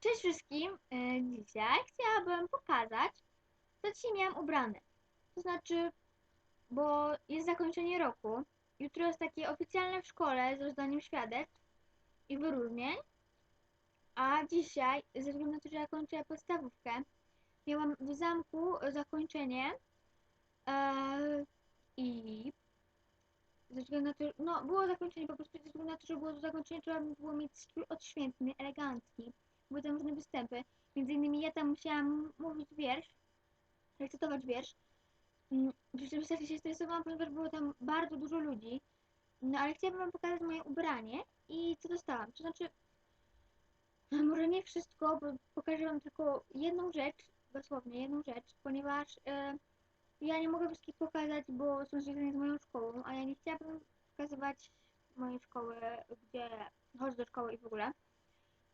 Cześć wszystkim! E, Dzisiaj chciałabym pokazać, co dzisiaj miałam ubrane. To znaczy, bo jest zakończenie roku. Jutro jest takie oficjalne w szkole z rozdaniem świadectw i wyróżnień. A dzisiaj, ze względu na to, że ja kończę podstawówkę, miałam w zamku zakończenie e, i ze względu na to, no było zakończenie po prostu ze względu na to, że było to zakończenie, trzeba było mieć strój odświętny, elegancki. Występy. Między innymi ja tam musiałam mówić wiersz, recytować wiersz. Mm, Rzeczywiście strasznie się stresowałam, ponieważ było tam bardzo dużo ludzi. No ale chciałabym wam pokazać moje ubranie i co dostałam. To znaczy, może nie wszystko, bo pokażę wam tylko jedną rzecz, dosłownie jedną rzecz, ponieważ e, ja nie mogę wszystkich pokazać, bo są związane z moją szkołą, a ja nie chciałabym pokazywać mojej szkoły, gdzie chodzę do szkoły i w ogóle.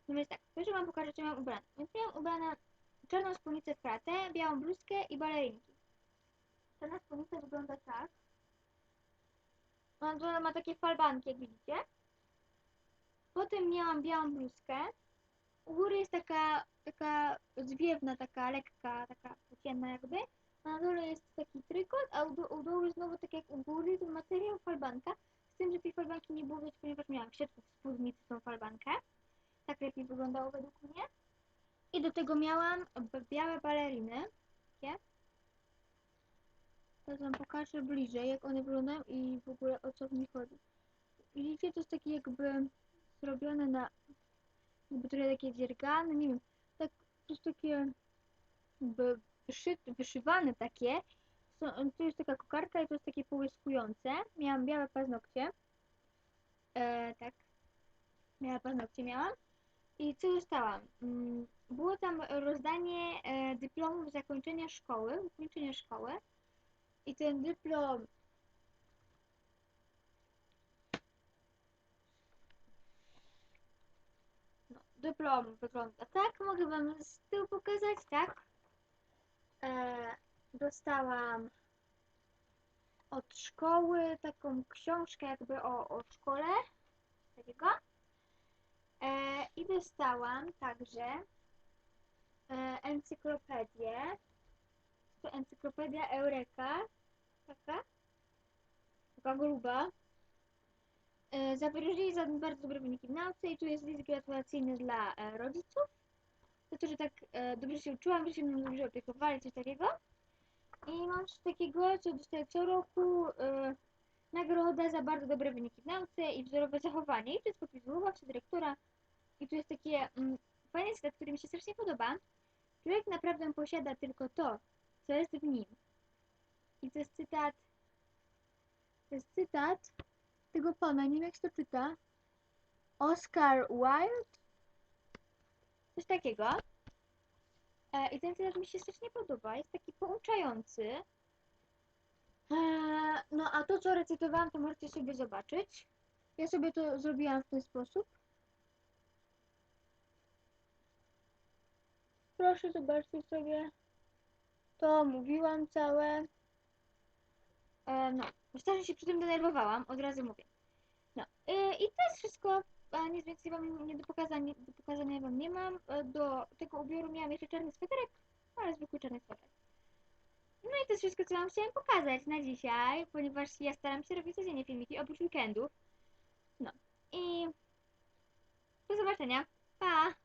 No więc tak, pierwsze wam pokażę, co miałam ubrane. Więc miałam ubrane czarną spódnicę w kratę, białą bluzkę i balerinki. Czarna spódnica wygląda tak. Ona ma takie falbanki, jak widzicie. Potem miałam białą bluzkę. U góry jest taka, taka zwiewna, taka lekka, taka płócienna jakby. A na dole jest taki trykot, a u, u dołu znowu tak jak u góry, to materiał falbanka. Z tym, że tej falbanki nie było ponieważ miałam w wyglądało według mnie. I do tego miałam białe baleriny. Takie. Teraz wam pokażę bliżej, jak one wyglądają i w ogóle o co w nich chodzi. Widzicie, to jest takie jakby zrobione na jakby trochę takie dziergane, nie wiem, tak, to jest takie jakby wyszyt, wyszywane takie. Są, to jest taka kokardka i to jest takie połyskujące. Miałam białe paznokcie. E, tak. Białe paznokcie miałam. I co dostałam? Mm, Było tam rozdanie e, dyplomów zakończenia szkoły, ukończenia szkoły. I ten dyplom no, dyplom wygląda tak. Mogę wam z tyłu pokazać, tak? E, dostałam od szkoły taką książkę jakby o, o szkole. Takiego. E, I dostałam także e, encyklopedię. To encyklopedia Eureka. Taka. Taka gruba. E, za wyróżnienie za bardzo dobre wyniki w nauce i tu jest list gratulacyjny dla e, rodziców. Za to, że tak e, dobrze się uczyłam, że się mną dobrze opiekowali, coś takiego. I mam coś takiego, co dostaję co roku. E, nagroda za bardzo dobre wyniki w nauce i wzorowe zachowanie. I to jest podpis wychowawcy, dyrektora. I tu jest takie mm, cytat, który mi się strasznie podoba. Człowiek naprawdę posiada tylko to, co jest w nim. I to jest cytat. To jest cytat tego pana, nie wiem jak się to czyta. Oscar Wilde? Coś takiego. E, I ten cytat mi się strasznie podoba. Jest taki pouczający. E, no a to, co recytowałam, to możecie sobie zobaczyć. Ja sobie to zrobiłam w ten sposób. Proszę, zobaczcie sobie. To mówiłam całe. E, no, strasznie się przy tym denerwowałam, od razu mówię. No, e, i to jest wszystko. A nic więcej wam nie do pokazania, do pokazania wam nie mam. E, do tego ubioru miałam jeszcze czarny sweterek, ale zwykły czarny sweterek. No i to jest wszystko, co wam chciałam pokazać na dzisiaj, ponieważ ja staram się robić codziennie filmiki, oprócz weekendów. No, i do zobaczenia. Pa!